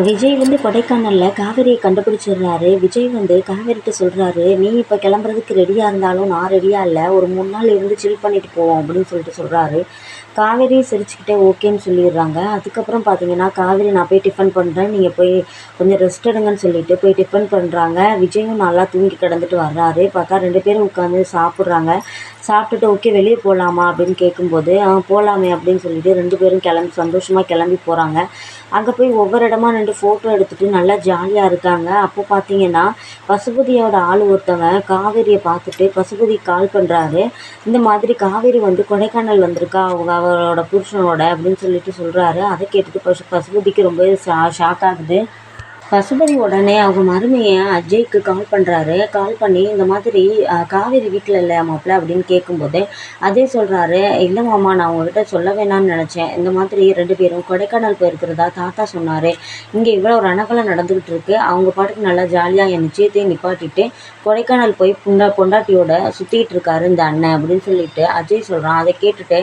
விஜய் வந்து கொடைக்கானலில் காவேரியை கண்டுபிடிச்சிடுறாரு. விஜய் வந்து காவேரிட்ட சொல்கிறாரு நீ இப்போ கிளம்புறதுக்கு ரெடியாக இருந்தாலும் நான் ரெடியாக இல்லை. ஒரு மூணு நாள் இருந்து சில் பண்ணிட்டு போவோம் அப்படின்னு சொல்லிட்டு சொல்கிறாரு காவேரி சிரிச்சுக்கிட்டே ஓகேன்னு சொல்லிடுறாங்க. அதுக்கப்புறம் பார்த்தீங்கன்னா காவேரி நான் போய் டிஃபன் பண்ணுறேன் நீங்கள் போய் கொஞ்சம் ரெஸ்ட் எடுங்கன்னு சொல்லிட்டு போய் டிஃபன் பண்ணுறாங்க விஜயும் நல்லா தூங்கி கிடந்துட்டு வர்றாரு. பார்த்தா ரெண்டு பேரும் உட்காந்து சாப்பிட்றாங்க. சாப்பிட்டுட்டு ஓகே வெளியே போகலாமா அப்படின்னு கேட்கும்போது போகலாமே அப்படின்னு சொல்லிட்டு ரெண்டு பேரும் கிளம்பி சந்தோஷமாக கிளம்பி போகிறாங்க அங்கே போய் ஒவ்வொரு இடமா ரெண்டு ஃபோட்டோ எடுத்துகிட்டு நல்லா ஜாலியாக இருக்காங்க. அப்போ பார்த்தீங்கன்னா பசுபதியோட ஆள் ஒருத்தவங்க காவேரியை பார்த்துட்டு பசுபதி கால் பண்ணுறாரு இந்த மாதிரி காவேரி வந்து கொடைக்கானல் வந்திருக்கா? அவங்க அவரோட புருஷனோட அப்படின்னு சொல்லிட்டு சொல்கிறாரு அதை கேட்டுட்டு பசு பசுபதிக்கு ரொம்ப ஷா ஷாக் ஆகுது. பசுபதி உடனே அவங்க மருமையை அஜய்க்கு கால் பண்ணுறாரு கால் பண்ணி இந்த மாதிரி காவேரி வீட்டில் இல்லை மாப்பிள்ள? அப்படின்னு கேட்கும்போது அஜய் சொல்கிறாரு இல்லை மாமா நான் உங்ககிட்ட சொல்ல வேணாம்னு நினச்சேன். இந்த மாதிரி ரெண்டு பேரும் கொடைக்கானல் போயிருக்கிறதா தாத்தா சொன்னார். இங்கே இவ்வளோ ரணகலம் நடந்துக்கிட்டு இருக்கு. அவங்க பாட்டுக்கு நல்லா ஜாலியாக என் நிச்சயத்தையும் நிப்பாட்டிட்டு கொடைக்கானல் போய் புண்டா பொண்டாட்டியோட சுற்றிக்கிட்டு இருக்காரு இந்த அண்ணன் அப்படின்னு சொல்லிட்டு அஜய் சொல்கிறான் அதை கேட்டுட்டு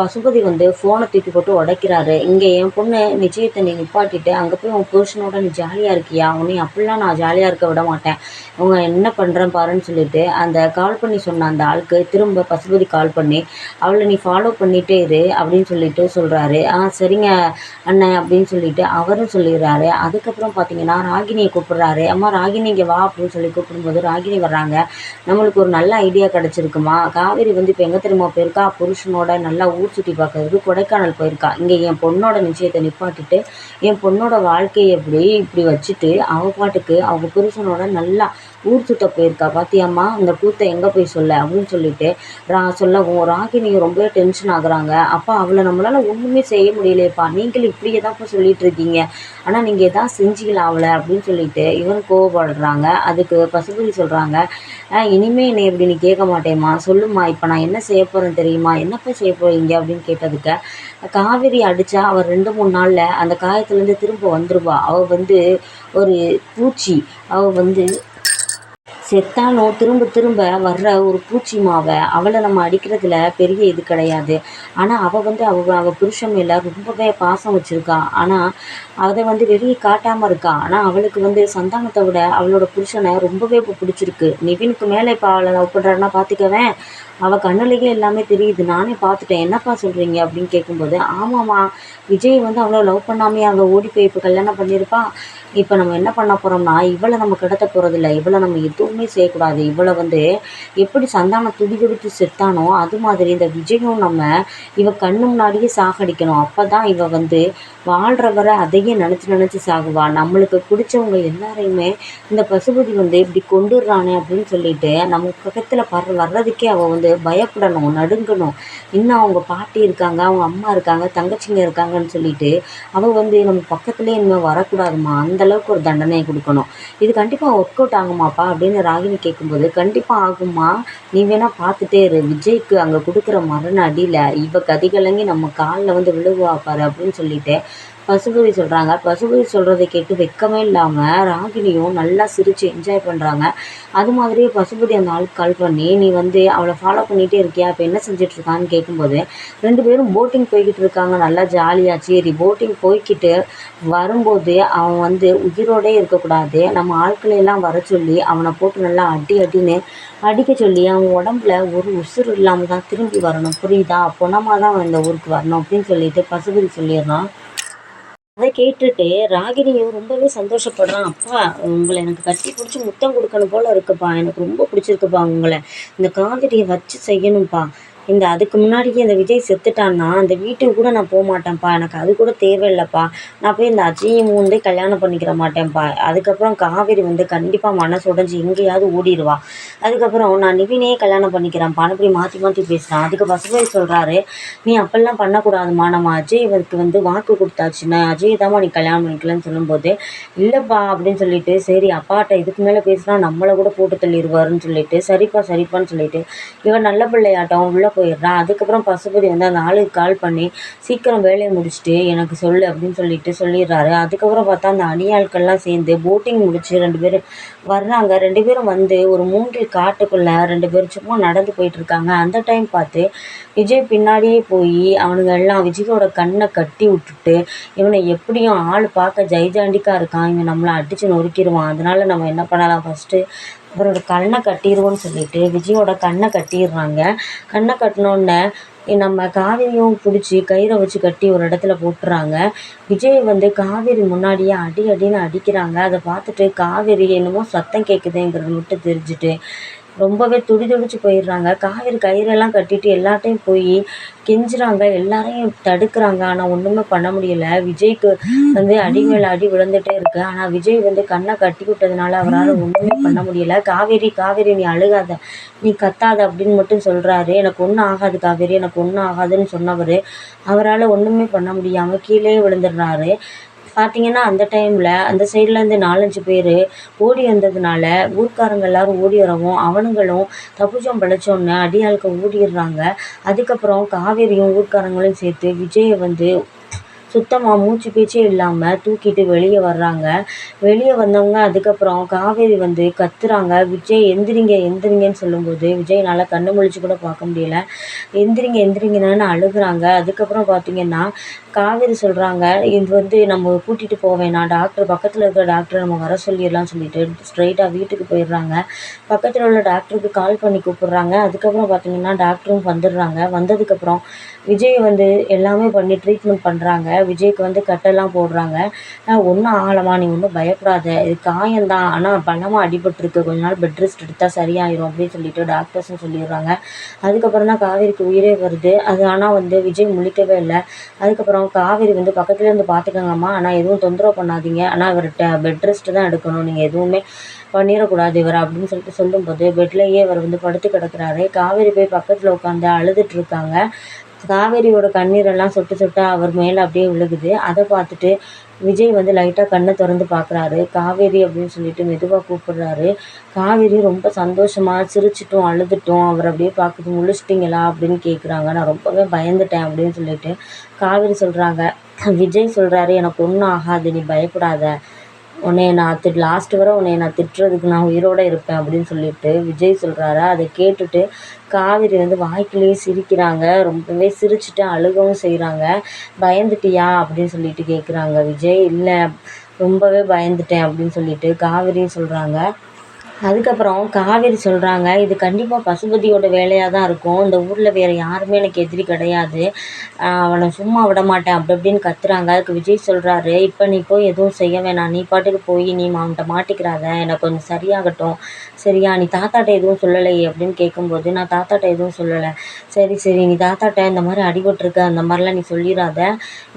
பசுபதி வந்து ஃபோனை தூக்கி போட்டு உடைக்கிறாரு. இங்கே என் பொண்ணு நிச்சயத்தை நீ நிப்பாட்டிட்டு அங்கே போய் உன் புருஷனோட நிச்சயம் ஜாலியாக இருக்கியா? உன்னை அப்படிலாம் நான் ஜாலியாக இருக்க விட மாட்டேன். அவங்க என்ன பண்ணுறேன் பாருன்னு சொல்லிட்டு அந்த கால் பண்ணி சொன்ன அந்த ஆளுக்கு திரும்ப பசுபதி கால் பண்ணி அவளை நீ ஃபாலோ பண்ணிகிட்டே இரு அப்படின்னு சொல்லிட்டு சொல்கிறாரு ஆ சரிங்க அண்ணன் அப்படின்னு சொல்லிட்டு அவரும் சொல்லிடுறாரு. அதுக்கப்புறம் பார்த்தீங்கன்னா ராகினியை கூப்பிட்றாரு. அம்மா ராகினி இங்கே வா அப்படின்னு சொல்லி கூப்பிடும்போது ராகினி வர்றாங்க. நம்மளுக்கு ஒரு நல்ல ஐடியா கிடச்சிருக்குமா? காவேரி வந்து இப்போ எங்கே தெரியுமா போயிருக்கா? புருஷனோட நல்லா ஊர் சுற்றி பார்க்கறதுக்கு கொடைக்கானல் போயிருக்கா. இங்கே என் பொண்ணோட நிச்சயத்தை நிப்பாட்டிட்டு என் பொண்ணோட வாழ்க்கையை எப்படி இப்படி வச்சுட்டு அவள் பாட்டுக்கு அவங்க புருஷனோட நல்லா ஊர் சுத்த போயிருக்கா. பாத்தியாம்மா? அந்த கூத்தை எங்கே போய் சொல்ல? அப்படின்னு சொல்லிட்டு ரா சொல்லவும் ராகினி ரொம்ப டென்ஷன் ஆகுறாங்க. அப்போ அவளை நம்மளால் ஒன்றுமே செய்ய முடியலையேப்பா. நீங்கள் இப்படியே தான் இப்போ சொல்லிட்டு இருக்கீங்க. ஆனால் நீங்கள் எதாவது செஞ்சீங்களா அவளை? அப்படின்னு சொல்லிட்டு இவன் கோவப்படுறாங்க. அதுக்கு பசுபதி சொல்கிறாங்க இனிமே என்னை இப்படி நீ கேட்க மாட்டேம்மா. சொல்லுமா இப்போ நான் என்ன செய்ய போகிறேன் தெரியுமா? என்னப்பா செய்ய போகிறீங்க அப்படின்னு கேட்டதுக்கு காவேரி அடித்தா அவள் ரெண்டு மூணு நாளில் அந்த காயத்துலேருந்து திரும்ப வந்துடுவா அவள் வந்து ஒரு பூச்சி. அவள் வந்து செத்தாலும் திரும்ப திரும்ப வர்ற ஒரு பூச்சி மாவை அவளை நம்ம அடிக்கிறதுல பெரிய இது கிடையாது. ஆனால் அவள் வந்து அவள் அவள் புருஷன் மேலே ரொம்பவே பாசம் வச்சுருக்கா. ஆனால் அதை வந்து வெளியே காட்டாமல் இருக்கா. ஆனால் அவளுக்கு வந்து சந்தானத்தை விட அவளோட புருஷனை ரொம்பவே இப்போ பிடிச்சிருக்கு. நிவினுக்கு மேலே இப்போ அவளை லவ் பண்ணுறாருன்னா பார்த்துக்கவேன் அவள் கண்ணுலேயே எல்லாமே தெரியுது. நானே பார்த்துட்டேன். என்னப்பா சொல்கிறீங்க அப்படின்னு கேட்கும்போது ஆமாம்மா. விஜய் வந்து அவ்வளோ லவ் பண்ணாமே அங்கே ஓடி போய் இப்போ கல்யாணம் பண்ணியிருப்பா. இப்போ நம்ம என்ன பண்ண போகிறோம்னா இவளை நம்ம கடத்த போகிறதில்ல இவளை நம்ம எதுவுமே செய்யக்கூடாது. இவளை வந்து எப்படி சந்தானம் துடி துடித்து செத்தானோ அது மாதிரி இந்த விஜயும் நம்ம இவ கண்ணு முன்னாடியே சாகடிக்கணும். அப்போ தான் இவ வந்து வாழ்கிறவரை அதையே நினச்சி நினச்சி சாகுவா. நம்மளுக்கு பிடிச்சவங்க எல்லாரையுமே இந்த பசுபதி வந்து இப்படி கொண்டுடுறானே அப்படின்னு சொல்லிட்டு நம்ம பக்கத்தில் பர் வர்றதுக்கே அவள் வந்து பயப்படணும் நடுங்கணும். இன்னும் அவங்க பாட்டி இருக்காங்க அவங்க அம்மா இருக்காங்க தங்கச்சிங்க இருக்காங்கன்னு சொல்லிட்டு அவள் வந்து நம்ம பக்கத்துலேயே இனிமேல் வரக்கூடாதுமா அந்தளவுக்கு ஒரு தண்டனையை கொடுக்கணும். இது கண்டிப்பாக ஒர்க் அவுட் ஆகுமாப்பா அப்படின்னு ராகினி கேட்கும்போது கண்டிப்பாக ஆகுமா நீ வேணால் பார்த்துட்டே இரு. விஜய்க்கு அங்கே கொடுக்குற மரண அடியில் இவ கதிகலங்கி நம்ம காலில் வந்து விழுவா பாரு அப்படின்னு சொல்லிட்டு பசுபதி சொல்கிறாங்க பசுபதி சொல்கிறத கேட்டு வெக்கமே இல்லாமல் ராகினியும் நல்லா சிரித்து என்ஜாய் பண்ணுறாங்க அது மாதிரியே பசுபதி அந்த ஆளுக்கு கால் பண்ணி நீ வந்து அவளை ஃபாலோ பண்ணிகிட்டே இருக்கியா? இப்போ என்ன செஞ்சிட்ருக்கான்னு கேட்கும்போது ரெண்டு பேரும் போட்டிங் போய்கிட்டு இருக்காங்க. நல்லா ஜாலியாக சரி போட்டிங் போய்கிட்டு வரும்போது அவன் வந்து உயிரோடே இருக்கக்கூடாது. நம்ம ஆட்களையெல்லாம் வர சொல்லி அவனை போட்டு நல்லா அடி அடின்னு அடிக்க சொல்லி அவன் உடம்புல ஒரு உசுறு இல்லாமல் தான் திரும்பி வரணும். புரியுதா? பொணமாக தான் அவன் இந்த ஊருக்கு வரணும். அப்படின்னு சொல்லிட்டு பசுபதி சொல்லிடுறான். அதை கேட்டுட்டு ராகினியும் ரொம்பவே சந்தோஷப்படுறான். அப்பா உங்களை எனக்கு கட்டி பிடிச்சி முத்தம் கொடுக்கணும் போல இருக்குப்பா. எனக்கு ரொம்ப பிடிச்சிருக்குப்பா உங்களை. இந்த காவிரியை வச்சு செய்யணும்ப்பா. இந்த அதுக்கு முன்னாடியே இந்த விஜய் செத்துட்டான்னா அந்த வீட்டுக்கு கூட நான் போக மாட்டேன்ப்பா. எனக்கு அது கூட தேவையில்லைப்பா. நான் போய் இந்த அஜயும் வந்து கல்யாணம் பண்ணிக்கிற மாட்டேன்ப்பா. அதுக்கப்புறம் காவேரி வந்து கண்டிப்பாக மனசு உடஞ்சி எங்கேயாவது ஓடிடுவா அதுக்கப்புறம் நான் நிவினையே கல்யாணம் பண்ணிக்கிறேன்ப்பா அப்படி மாற்றி மாற்றி பேசுகிறேன் அதுக்கு வசதி சொல்கிறாரு நீ அப்பெல்லாம் பண்ணக்கூடாதுமா. நம்ம அஜய்க்கு வந்து வாக்கு கொடுத்தாச்சுன்னா அஜய் தான்மா நீ கல்யாணம் பண்ணிக்கலன்னு சொல்லும்போது இல்லைப்பா அப்படின்னு சொல்லிட்டு சரி அப்பாட்ட இதுக்கு மேலே பேசினா நம்மளை கூட போட்டு தள்ளிடுவாருன்னு சொல்லிட்டு சரிப்பா சரிப்பான்னு சொல்லிட்டு இவன் நல்ல பிள்ளையாட்டம். உள்ள போயிடுறான். அதுக்கப்புறம் பசுபதி வந்து அந்த ஆளுக்கு கால் பண்ணி சீக்கிரம் வேலையை முடிச்சுட்டு எனக்கு சொல்லு அப்படின்னு சொல்லிட்டு சொல்லிடுறாரு. அதுக்கப்புறம் பார்த்தா அந்த அணியாட்கள்லாம் சேர்ந்து போட்டிங் முடிச்சு ரெண்டு பேரும் வர்றாங்க. ரெண்டு பேரும் வந்து ஒரு மூங்கில் காட்டுக்குள்ளே ரெண்டு பேரும் சும்மா நடந்து போயிட்டு இருக்காங்க. அந்த டைம் பார்த்து விஜய் பின்னாடியே போய் அவனுங்க எல்லாம் விஜயோட கண்ணை கட்டி விட்டுட்டு இவனை எப்படியும் ஆள் பார்க்க ஜெய்ஜாண்டிக்கா இருக்கான். இவன் நம்மளை அடித்து நொறுக்கிடுவான். அதனால் நம்ம என்ன பண்ணலாம்? ஃபஸ்ட்டு அவரோட கண்ணை கட்டிடுவோன்னு சொல்லிட்டு விஜயோட கண்ணை கட்டிடுறாங்க. கண்ணை கட்டினோடனே நம்ம காவிரியும் பிடிச்சி கயிறை வச்சு கட்டி ஒரு இடத்துல போட்டுறாங்க. விஜய் வந்து காவேரி முன்னாடியே அடி அடின்னு அடிக்கிறாங்க. அதை பார்த்துட்டு காவேரி என்னமோ சத்தம் கேட்குதுங்கிறது மட்டும் தெரிஞ்சுட்டு ரொம்பவே துடி துடிச்சு போயிடுறாங்க. காவேரி கயிறெல்லாம் கட்டிட்டு எல்லார்ட்டையும் போய் கெஞ்சுறாங்க. எல்லாரையும் தடுக்கிறாங்க. ஆனால் ஒன்றுமே பண்ண முடியல. விஜய்க்கு வந்து அடி மேலே அடி விழுந்துட்டே இருக்கு. ஆனால் விஜய் வந்து கண்ணை கட்டி விட்டதுனால அவரால் ஒன்றுமே பண்ண முடியல. காவேரி காவேரி நீ அழுகாத. நீ கத்தாத அப்படின்னு மட்டும் சொல்கிறாரு எனக்கு ஒன்றும் ஆகாது காவேரி. எனக்கு ஒன்றும் ஆகாதுன்னு சொன்னவர். அவரால் ஒன்றுமே பண்ண முடியாமல் கீழே விழுந்துடுறாரு. பார்த்தீங்கன்னா அந்த டைமில் அந்த சைட்லேருந்து நாலஞ்சு பேர் ஓடி வந்ததுனால ஊர்க்காரங்க எல்லோரும் ஓடி வரவும் அவனுங்களும் தப்பிச்சோம் பிழைச்சோன்னு அடியாளுக்கு ஓடிடுறாங்க. அதுக்கப்புறம் காவேரியும் ஊர்க்காரங்களும் சேர்த்து விஜயை வந்து சுத்தமாக மூச்சு பேச்சே இல்லாமல் தூக்கிட்டு வெளியே வர்றாங்க. வெளியே வந்தவங்க அதுக்கப்புறம் காவேரி வந்து கத்துறாங்க. விஜய் எந்திரிங்க எந்திரிங்கன்னு சொல்லும்போது விஜய்னால் கண்ணு முழிச்சு கூட பார்க்க முடியல. எந்திரிங்க எந்திரிங்கன்னு அழுகுறாங்க. அதுக்கப்புறம் பார்த்தீங்கன்னா காவேரி சொல்கிறாங்க இது வந்து நம்ம கூட்டிகிட்டு போக டாக்டர் பக்கத்தில் இருக்கிற டாக்டரை நம்ம வர சொல்லிடலாம் சொல்லிட்டு ஸ்ட்ரைட்டாக வீட்டுக்கு போயிடுறாங்க. பக்கத்தில் உள்ள டாக்டருக்கு கால் பண்ணி கூப்பிட்றாங்க. அதுக்கப்புறம் பார்த்தீங்கன்னா டாக்டரும் வந்துடுறாங்க. வந்ததுக்கப்புறம் விஜய் வந்து எல்லாமே பண்ணி ட்ரீட்மெண்ட் பண்ணுறாங்க விஜய்க்கு வந்து கட்டெல்லாம் போடுறாங்க. ஒன்றும் ஆகலம்மா நீ ஒன்றும் பயப்படாத. இது காயம்தான். ஆனால் பலமாக அடிபட்டுருக்கு. கொஞ்ச நாள் பெட் ரெஸ்ட் எடுத்தால் சரியாயிரும் அப்படின்னு சொல்லிட்டு டாக்டர்ஸும் சொல்லிடுறாங்க. அதுக்கப்புறம் தான் காவேரிக்கு உயிரே வருது. அது ஆனால் வந்து விஜய் முழிக்கவே இல்லை. அதுக்கப்புறம் காவேரி வந்து பக்கத்துலேயே இருந்து பார்த்துக்கங்கம்மா ஆனால் எதுவும் தொந்தரவு பண்ணாதீங்க. ஆனால் இவர்கிட்ட பெட் ரெஸ்ட்டு தான் எடுக்கணும். நீங்கள் எதுவுமே பண்ணிடக்கூடாது இவர் அப்படின்னு சொல்லிட்டு சொல்லும்போது பெட்லேயே அவர் வந்து படுத்து கிடக்குறாரு. காவேரி போய் பக்கத்தில் உட்காந்து அழுதுட்டு இருக்காங்க. காவேரியோட கண்ணீரெல்லாம் சொட்டு சொட்டாக அவர் மேலே அப்படியே விழுகுது. அதை பார்த்துட்டு விஜய் வந்து லைட்டாக கண்ணை திறந்து பார்க்குறாரு. காவேரி அப்படின்னு சொல்லிட்டு மெதுவாக கூப்பிடுறாரு. காவேரி ரொம்ப சந்தோஷமாக சிரிச்சிட்டும் அழுதுட்டும். அவர் அப்படியே பார்க்குது முழிச்சிட்டிங்களா? அப்படின்னு கேட்குறாங்க நான் ரொம்பவே பயந்துட்டேன் அப்படின்னு சொல்லிட்டு காவேரி சொல்கிறாங்க விஜய் சொல்கிறாரு எனக்கு ஒன்றும் ஆகாது நீ பயப்படாத. உன்னைய நான் திட் லாஸ்ட் வரை உன்னைய நான் திட்டுறதுக்கு நான் உயிரோடு இருப்பேன் அப்படின்னு சொல்லிட்டு விஜய் சொல்கிறாரு அதை கேட்டுட்டு காவேரி வந்து வாய்க்குள்ளேயே சிரிக்கிறாங்க. ரொம்பவே சிரிச்சுட்டு அழுகவும் செய்கிறாங்க பயந்துட்டியா அப்படின்னு சொல்லிட்டு கேட்குறாங்க விஜய் இல்லை ரொம்பவே பயந்துட்டேன் அப்படின்னு சொல்லிட்டு காவிரியும் சொல்கிறாங்க அதுக்கப்புறம் காவேரி சொல்கிறாங்க இது கண்டிப்பாக பசுபதியோட வேலையாக தான் இருக்கும். இந்த ஊரில் வேறு யாருமே எனக்கு எதிரி கிடையாது. அவனை சும்மா விட மாட்டேன் அப்படி இப்படின்னு கத்துறாங்க. அதுக்கு விஜய் சொல்கிறாரு இப்போ நீ போய் எதுவும் செய்ய வேணாம். நீ பாட்டுக்கு போய் நீ அவன்கிட்ட மாட்டிக்கிறாத. எனக்கு கொஞ்சம் சரியாகட்டும். சரியா நீ தாத்தாட்ட எதுவும் சொல்லலையே அப்படின்னு கேட்கும்போது நான் தாத்தாட்ட எதுவும் சொல்லலை. சரி சரி நீ தாத்தாட்ட இந்த மாதிரி அடிபட்டிருக்க அந்த மாதிரிலாம் நீ சொல்லிடாத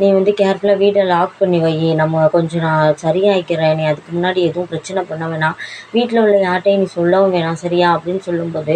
நீ வந்து கேர்ஃபுல்லாக வீடை லாக் பண்ணி வை. நம்ம கொஞ்சம் நான் சரியாயிக்கிறேன். நீ அதுக்கு முன்னாடி எதுவும் பிரச்சனை பண்ண வேணாம். வீட்டில் உள்ள யார்கிட்டையும் நீ சொல்லவும் வேணாம் சரியா? அப்படின்னு சொல்லும்போது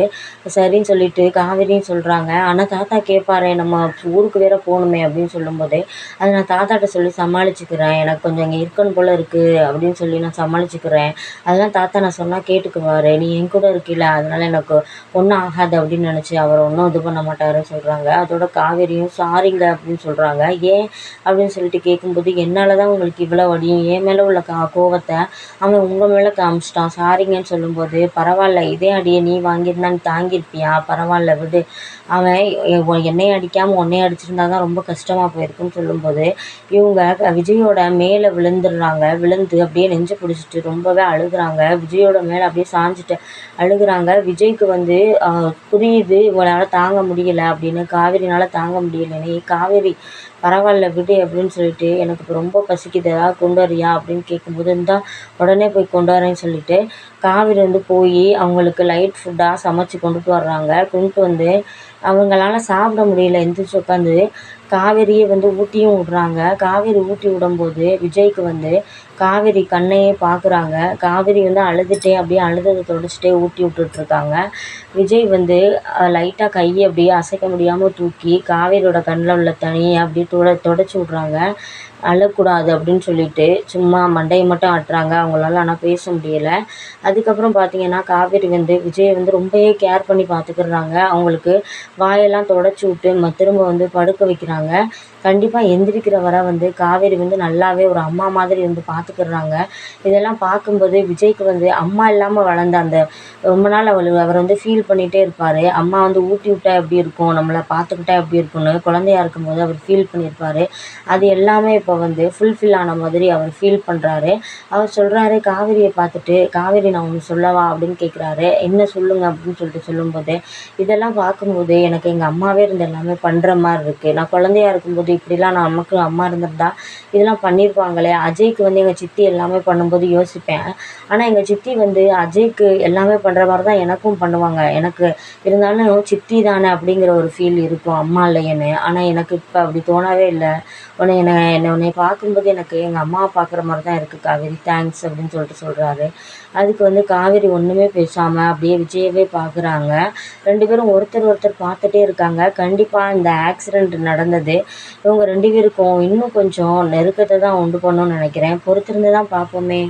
சரின்னு சொல்லிட்டு காவேரின்னு சொல்கிறாங்க ஆனால் தாத்தா கேட்பாரு நம்ம ஊருக்கு வேற போகணுமே அப்படின்னு சொல்லும்போது அதை நான் தாத்தாட்ட சொல்லி சமாளிச்சுக்கிறேன். எனக்கு கொஞ்சம் இங்கே இருக்கணும் போல் இருக்குது அப்படின்னு சொல்லி நான் சமாளிச்சுக்கிறேன். அதெல்லாம் தாத்தா நான் சொன்னால் கேட்டுக்குவார். நீ என் கூட இருக்கில்ல அதனால் எனக்கு ஒன்றும் ஆகாது அப்படின்னு நினச்சி அவர் ஒன்றும் இது பண்ண மாட்டாருன்னு சொல்கிறாங்க அதோட காவேரியும் சாரிங்க அப்படின்னு சொல்கிறாங்க ஏன்? அப்படின்னு சொல்லிட்டு கேட்கும்போது என்னால் தான் உங்களுக்கு இவ்வளோ வடியும் என் மேலே உள்ள கா கோவத்தை அவன் உங்கள் மேலே காமிச்சிட்டான். சாரிங்கன்னு சொல்லும்போது பரவாயில்ல இதே அடியை நீ வாங்கியிருந்தா நீ தாங்கியிருப்பியா? பரவாயில்ல விடு. அவன் என்னை அடிக்காமல் உன்னைய அடிச்சிருந்தா தான் ரொம்ப கஷ்டமாக போயிருக்குன்னு சொல்லும்போது இவங்க விஜயோட மேலே விழுந்துடுறாங்க. விழுந்து அப்படியே நெஞ்சு பிடிச்சிட்டு ரொம்பவே அழுகுறாங்க. விஜயோட மேலே அப்படியே சாஞ்சிட்டு அழுகுறாங்க. விஜய்க்கு வந்து புரியுது. இவளால் தாங்க முடியலை அப்படின்னு காவேரினால் தாங்க முடியலன்னு காவேரி பரவாயில்ல விடு அப்படின்னு சொல்லிட்டு எனக்கு இப்போ ரொம்ப பசிக்குது ஏதாவது கொண்டு வரியா அப்படின்னு கேட்கும்போது இந்தா உடனே போய் கொண்டு வரேன்னு சொல்லிட்டு காவேரி வந்து போய் அவங்களுக்கு லைட் ஃபுட்டாக சமைச்சு கொண்டுட்டு வர்றாங்க. கொண்டுட்டு வந்து அவங்களால சாப்பிட முடியல எந்திரிச்சு உட்காந்து காவேரியை வந்து ஊட்டியும் விடுறாங்க. காவேரி ஊட்டி விடும்போது விஜய்க்கு வந்து காவேரி கண்ணையே பார்க்குறாங்க காவேரி வந்து அழுதுகிட்டே அப்படியே அழுததை தொடச்சிட்டே ஊட்டி விட்டுட்ருக்காங்க. விஜய் வந்து லைட்டாக கையை அப்படியே அசைக்க முடியாமல் தூக்கி காவேரியோட கண்ணில் உள்ள தண்ணியை அப்படியே தொட தொடச்சி விட்றாங்க. அழக்கூடாது அப்படின்னு சொல்லிட்டு சும்மா மண்டையை மட்டும் ஆட்டுறாங்க அவங்களால ஆனால் பேச முடியலை. அதுக்கப்புறம் பார்த்தீங்கன்னா காவேரி வந்து விஜயை வந்து ரொம்பவே கேர் பண்ணி பார்த்துக்கிடுறாங்க அவங்களுக்கு வாயெல்லாம் தொடச்சி விட்டு ம திரும்ப வந்து படுக்க வைக்கிறாங்க. கண்டிப்பாக எந்திரிக்கிற வந்து காவேரி வந்து நல்லாவே ஒரு அம்மா மாதிரி வந்து பார்த்துக்கிடுறாங்க இதெல்லாம் பார்க்கும்போது விஜய்க்கு வந்து அம்மா இல்லாமல் வளர்ந்த அந்த ரொம்ப நாள் அவள் அவர் வந்து ஃபீல் பண்ணிகிட்டே இருப்பார். அம்மா வந்து ஊட்டி விட்டா எப்படி இருக்கும்? நம்மளை பார்த்துக்கிட்டா எப்படி இருக்கும்னு குழந்தையா இருக்கும்போது அவர் ஃபீல் பண்ணியிருப்பார். அது எல்லாமே இப்போ வந்து ஃபுல்ஃபில் ஆன மாதிரி அவர் ஃபீல் பண்ணுறாரு அவர் சொல்கிறாரு காவேரியை பார்த்துட்டு காவேரி நான் ஒன்று சொல்லவா? அப்படின்னு கேட்குறாரு என்ன சொல்லுங்க? அப்படின்னு சொல்லிட்டு சொல்லும்போது இதெல்லாம் பார்க்கும்போது எனக்கு எங்கள் அம்மாவே இருந்து எல்லாமே பண்ணுற மாதிரி இருக்குது நான் குழந்தையா இருக்கும்போது இப்படிலாம் நான் நமக்கு அம்மா இருந்திருந்தா இதெல்லாம் பண்ணியிருப்பாங்களே அஜய்க்கு வந்து எங்கள் சித்தி எல்லாமே பண்ணும்போது யோசிப்பேன். ஆனால் எங்கள் சித்தி வந்து அஜய்க்கு எல்லாமே பண்ணுற மாதிரி தான் எனக்கும் பண்ணுவாங்க. எனக்கு இருந்தாலும் சித்தி தானே அப்படிங்கிற ஒரு ஃபீல் இருக்கும். அம்மா இல்லையேன்னு. ஆனால் எனக்கு இப்போ அப்படி தோணவே இல்லை. உன்னை என்னை என்னை உன்னை பார்க்கும்போது எனக்கு எங்கள் அம்மாவை பார்க்குற மாதிரி தான் இருக்குது காவேரி. தேங்க்ஸ் அப்படின்னு சொல்லிட்டு சொல்கிறாரு அதுக்கு வந்து காவேரி ஒன்றுமே பேசாமல் அப்படியே விஜயவே பார்க்குறாங்க ரெண்டு பேரும் ஒருத்தர் ஒருத்தர் பார்த்துட்டே இருக்காங்க. கண்டிப்பாக இந்த ஆக்சிடெண்ட் நடந்தது. இவங்க ரெண்டு பேருக்கும் இன்னும் கொஞ்சம் நெருக்கத்தை தான் உண்டு பண்ணணும்னு நினைக்கிறேன். பொறுத்திருந்து தான் பார்ப்போமே.